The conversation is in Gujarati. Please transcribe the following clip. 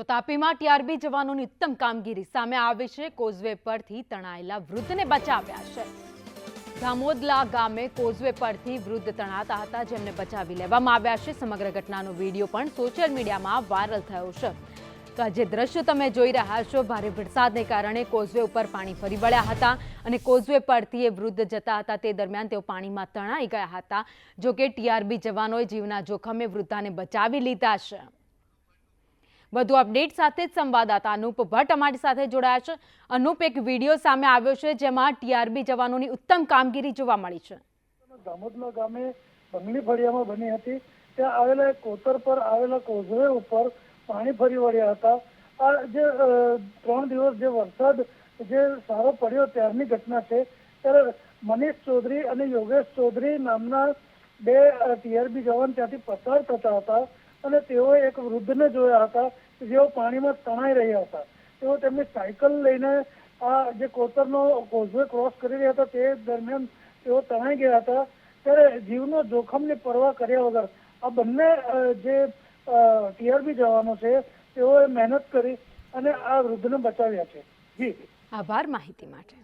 તો તાપીમાં ટીઆરબી જવાનોની ઉત્તમ કામગીરી સામે આવી છે. કોઝવે પરથી તણાયેલા વૃદ્ધને બચાવ્યા છે. દામોદલા ગામે કોઝવે પરથી વૃદ્ધ તણાતા હતા, જેમને બચાવી લેવામાં આવ્યા છે. સમગ્ર ઘટનાનો વીડિયો પણ સોશિયલ મીડિયામાં વાયરલ થયો છે. તો આ જે દ્રશ્યો તમે જોઈ રહ્યા છો, ભારે વરસાદને કારણે કોઝવે ઉપર પાણી ફરી વળ્યા હતા અને કોઝવે પરથી એ વૃદ્ધ જતા હતા. તે દરમિયાન તેઓ પાણીમાં તણાઈ ગયા હતા, જોકે ટીઆરબી જવાનોએ જીવના જોખમે વૃદ્ધાને બચાવી લીધા છે. વધુ અપડેટ સાથે જ સંવાદદાતા અનુપ ભટ્ટ અમારી સાથે જોડાયા છે. અનુપ, એક વીડિયો સામે આવ્યો છે જેમાં ટીઆરબી જવાનોની ઉત્તમ કામગીરી જોવા મળી છે. દામોદલા ગામે બંગલી ફળિયામાં બની હતી. ત્યાં આવેલા કોતર પર આવેલા કોઝવે ઉપર પાણી ફરી વળ્યા હતા. આ જે ત્રણ દિવસ જે વરસાદ જે સારો પડ્યો ત્યારની ઘટના છે. ત્યારે મનીષ ચૌધરી અને યોગેશ ચૌધરી નામના બે ટીઆરબી જવાન ત્યાંથી પસાર થતા હતા. અને તેઓએ એક વૃદ્ધને જોયા હતા જેઓ પાણીમાં તણાઈ રહ્યા હતા. તેઓ તેમની સાયકલ લઈને આ જે કોતરનો કોઝવે ક્રોસ કરી રહ્યા હતા, તે દરમિયાન તેઓ તણાઈ ગયા હતા. ત્યારે જીવનો જોખમની પરવા કર્યા વગર આ બંને જે ટીઆરબી જવાનો છે, તેઓએ મહેનત કરી અને આ વૃદ્ધને બચાવ્યા છે. જી. આભાર માહિતી માટે.